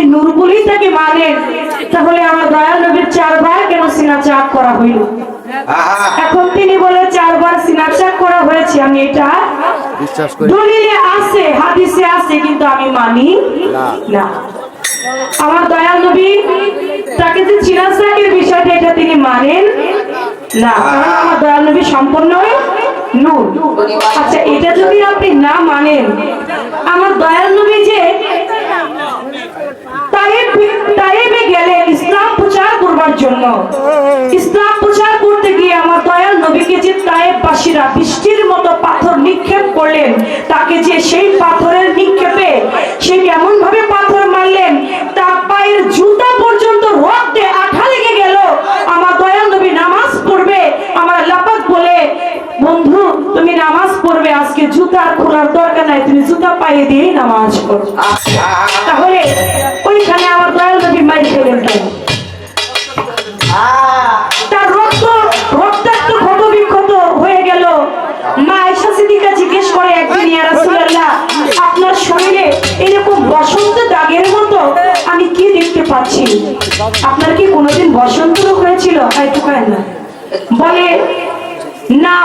আপনি নূর বলেই তাকে মানেন তাহলে আমার দয়াল নবীর চারবার কেন সিনা চাক করা হইল? এখন তিনি বলে চারবার সিনা চাক করা হয়েছে আমি এটা বিশ্বাস করি। দলিলে আছে হাদিসে আছে কিন্তু আমি মানি না। আমার দয়াল নবী তাকে যে চিরাজের বিষয়টা এটা তিনি মানেন না কারণ আমার দয়াল নবী সম্পূর্ণই নূর। আচ্ছা এটা যদি আপনি না মানেন আমার জন্য। ইসলাম প্রচার করতে গিয়ে আমার দয়াল নবীকে যে তায়েববাসীরা বৃষ্টির মতো পাথর নিক্ষেপ করলেন তাকে যে সেই পাথরের নিক্ষেপে সে কেমন ভাবে পাথর মারলেন তার পায়ের জুতা পর্যন্ত রক্তে আঠা লেগে গেল। আমার দয়াল নবী নামাজ পড়বে আমার লাপাত বলে বন্ধু তুমি নামাজ পড়বে আজকে জুতা খোলার দরকার নাই তুমি জুতা পায়ে দিয়েই নামাজ পড়বে তাহলে ওইখানে আমার দয়াল নবী মাই খেলেন কেন? হয়ে আপনার আমি কি দেখতে পাচ্ছি? আপনার কি কোনোদিন বসন্ত রোগ হয়েছিল? কেন না। বলে, না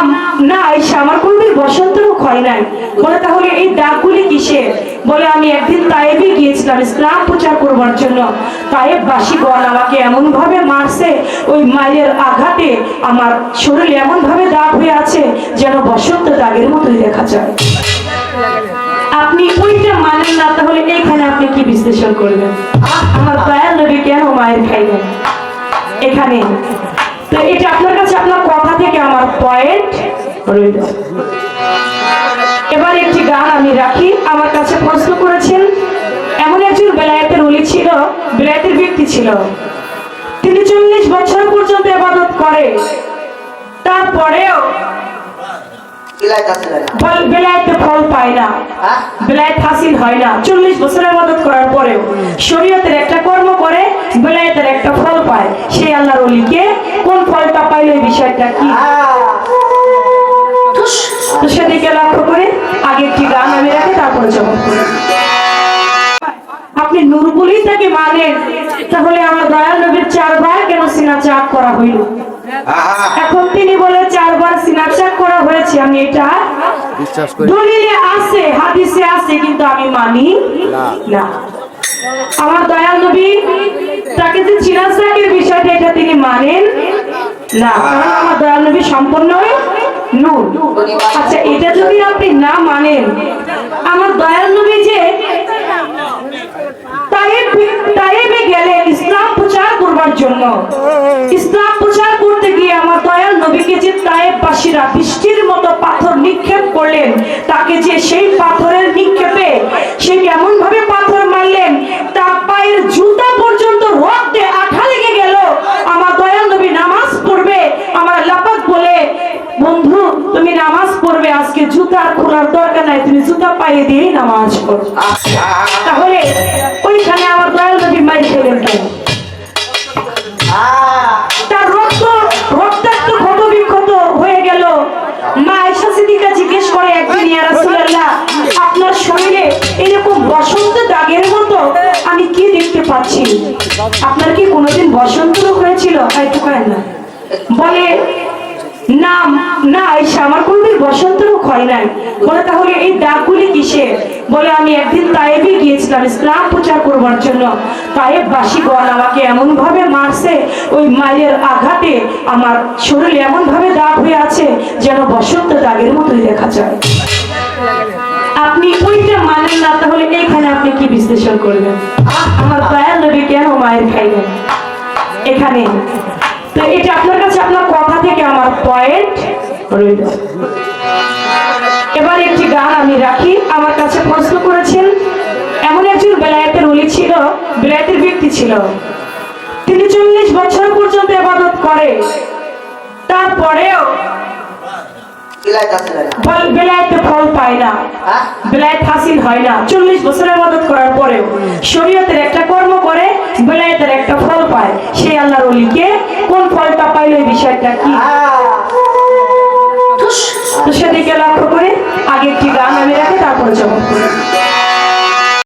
না আমার কোনোদিন বসন্ত রোগ হয় নাই। বলে, তাহলে এই দাগগুলি কিসের? বলে, আমি একদিন তায়েবে গিয়েছিলাম, ইসলাম প্রচার করবার জন্য। তায়েব বাসীগণ আমাকে এমন ভাবে মায়ের আঘাতে আমার শরীরে এমন ভাবে দাগ হয়ে আছে যেন বসন্ত দাগের মতোই দেখা যায়। আপনি ওইটা মানেন না, তাহলে এইখানে আপনি কি বিশ্লেষণ করবেন আমার দয়াল নবী কেন মায়ের খাইলেন? এখানে। তো এটা আপনার কাছে আপনার কথা থেকে আমার পয়েন্ট রইল। এবার একটি গান আমি রাখি। আমার কাছে প্রশ্ন করেছেন, এমন একজন বেলায়েতের অলি ছিল, বেলায়েতের ব্যক্তি ছিল। তিনি চল্লিশ বছর পর্যন্ত ইবাদত করে। তারপরেও বেলায়েতে ফল পায় না। বেলায়েত হাসিল হয় না। চল্লিশ বছর ইবাদত করার পরেও শরীয়তের একটা কর্ম করে বেলায়েতের একটা ফল পায়। সেই আল্লাহর অলিকে কোন ফলটা পাইলো এই বিষয়টা কি? সেদিকে লক্ষ্য করে আগে একটি গান আমি রাখি তারপরে জবাব করি। আপনি নূর বলেই তাকে মানেন। তাহলে আমার দয়াল নবীর চারবার কেন সিনা চাক করা হইল? এখন তিনি বলে চারবার সিনা চাক করা হয়েছে আমি এটা বিশ্বাস করি। দলিলে আছে হাদিসে আছে কিন্তু আমি মানি না। না। আমার দয়াল নবী তাকে যে চিরাজের বিষয়টা এটা তিনি মানেন না। কারণ আমার দয়াল নবী সম্পূর্ণই নূর। আচ্ছা এটা যদি আপনি না মানেন আমার দয়াল জন্য। ইসলাম প্রচার করতে গিয়ে আমার দয়াল নবীকে যে তায়েববাসীরা বৃষ্টির মতো পাথর নিক্ষেপ করলেন, তাকে যে সেই পাথরের নিক্ষেপে সে কেমন ভাবে পাথর মারলেন, তার পায়ের জুতা পর্যন্ত রক্তে আঠা লেগে গেল। আমার দয়াল নবী নামাজ পড়বে, আমার লাপাত বলে, বন্ধু, তুমি নামাজ পড়বে, আজকে জুতা খোলার দরকার নাই, তুমি জুতা পায়ে দিয়েই নামাজ পড়বে তাহলে ওইখানে আমার দয়াল নবী খেলেন কেন? তার রক্ত, রক্তাক্ত ক্ষত বিক্ষত হয়ে গেল। মা আয়েশা সিদ্দিকা জিজ্ঞেস করে একদিন, ইয়া আপনার শরীরে এরকম বসন্ত দাগের মতো আমি কি দেখতে পাচ্ছি? আপনার কি কোনোদিন বসন্ত রোগ হয়েছিল? একটু কেন না। বলে, না না আয়েশা, আমার কোনোদিন বসন্ত রোগ হয় নাই। বলে, তাহলে এই দাগগুলি কিসের বলে, আমি একদিন তায়েবে গিয়েছিলাম, ইসলাম প্রচার করবার জন্য। তায়েব বাসীগণ আমাকে এমন ভাবে ওই মায়ের আঘাতে আমার শরীরে এমন ভাবে দাগ হয়ে আছে যেন বসন্ত দাগের মতোই দেখা যায়। আপনি ওইটা মানেন না, তাহলে এইখানে আপনি কি বিশ্লেষণ করবেন? আমার দয়াল নবী কেন মায়ের খাইলেন এখানে। তো এটা আপনার কাছে আপনার কথা থেকে আমার পয়েন্ট রইল। এবার একটি গান আমি রাখি, আমার কাছে প্রশ্ন করেছেন, এমন একজন বেলায়েতের উলি ছিল, বেলায়েতের ব্যক্তি ছিল। তিনি চল্লিশ বছর পর্যন্ত এবাদত করে। তারপরেও ফল- বেলায়েতে ফল পায় না। বেলায়েত হাসিল হয় না। চল্লিশ বছর ইবাদত করার পরেও শরীয়তের একটা কর্ম করে বেলায়েতের একটা ফল পায়। সেই আল্লাহর অলিকে কোন ফলটা পাইলো বিষয়টা কি? তো সেদিকে লক্ষ্য করে আগে একটি গান আমি রাখি তারপরে করি।